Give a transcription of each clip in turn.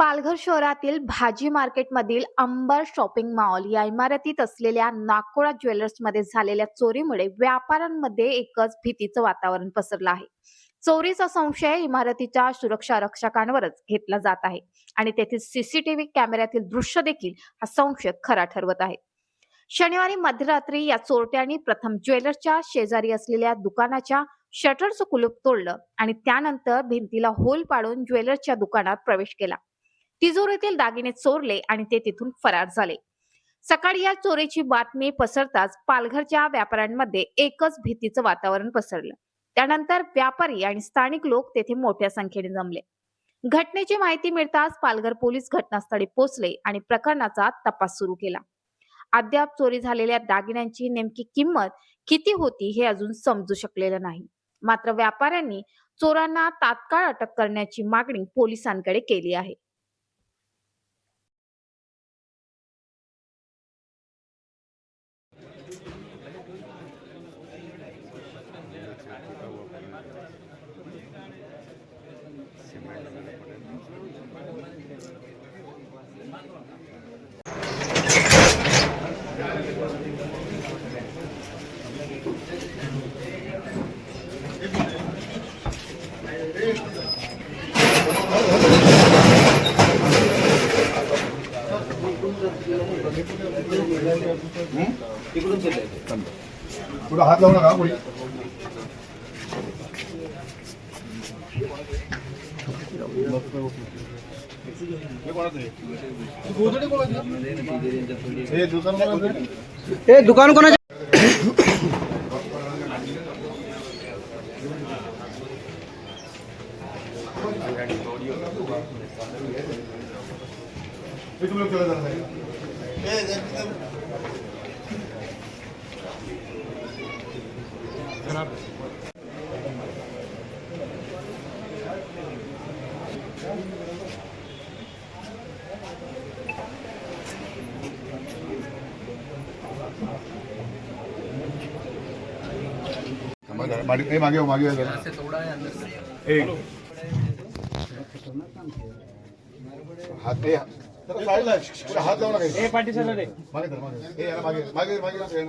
पालघर शहरातील भाजी मार्केटमधील अंबर शॉपिंग मॉल या इमारतीत असलेल्या नाकोळा ज्वेलर्समध्ये झालेल्या चोरीमुळे व्यापाऱ्यांमध्ये एकच भीतीचं वातावरण पसरलं आहे. चोरीचा संशय इमारतीच्या सुरक्षा रक्षकांवरच घेतला जात आहे आणि तेथील सीसीटीव्ही कॅमेऱ्यातील दृश्य देखील हा संशय खरा ठरवत आहे. शनिवारी मध्यरात्री या चोरट्यांनी प्रथम ज्वेलर्सच्या शेजारी असलेल्या दुकानाच्या शटरचं कुलूप तोडलं आणि त्यानंतर भिंतीला होल पाडून ज्वेलर्सच्या दुकानात प्रवेश केला. तिजोरीतील दागिने चोरले आणि ते तिथून फरार झाले. सकाळी या चोरीची बातमी पसरताच पालघरच्या व्यापाऱ्यांमध्ये एकच भीतीचं वातावरण पसरलं. त्यानंतर व्यापारी आणि स्थानिक लोक तेथे मोठ्या संख्येने जमले. घटनेची माहिती मिळताच पालघर पोलीस घटनास्थळी पोहोचले आणि प्रकरणाचा तपास सुरू केला. अद्याप चोरी झालेल्या दागिन्यांची नेमकी किंमत किती होती हे अजून समजू शकलेलं नाही. मात्र व्यापाऱ्यांनी चोरांना तात्काळ अटक करण्याची मागणी पोलिसांकडे केली आहे. पुढे हात लावू नका पुढे हे? हे दुकान कोणाचं आहे? दुकान कोणाचे तुम्ही चला मागे मागे मागे हो हात ए, जरा साईडला आहे. हात लावू नका पाठी सर रे मागे मागे. मागे मागे मागे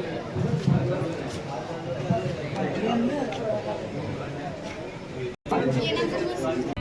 Bien, entonces...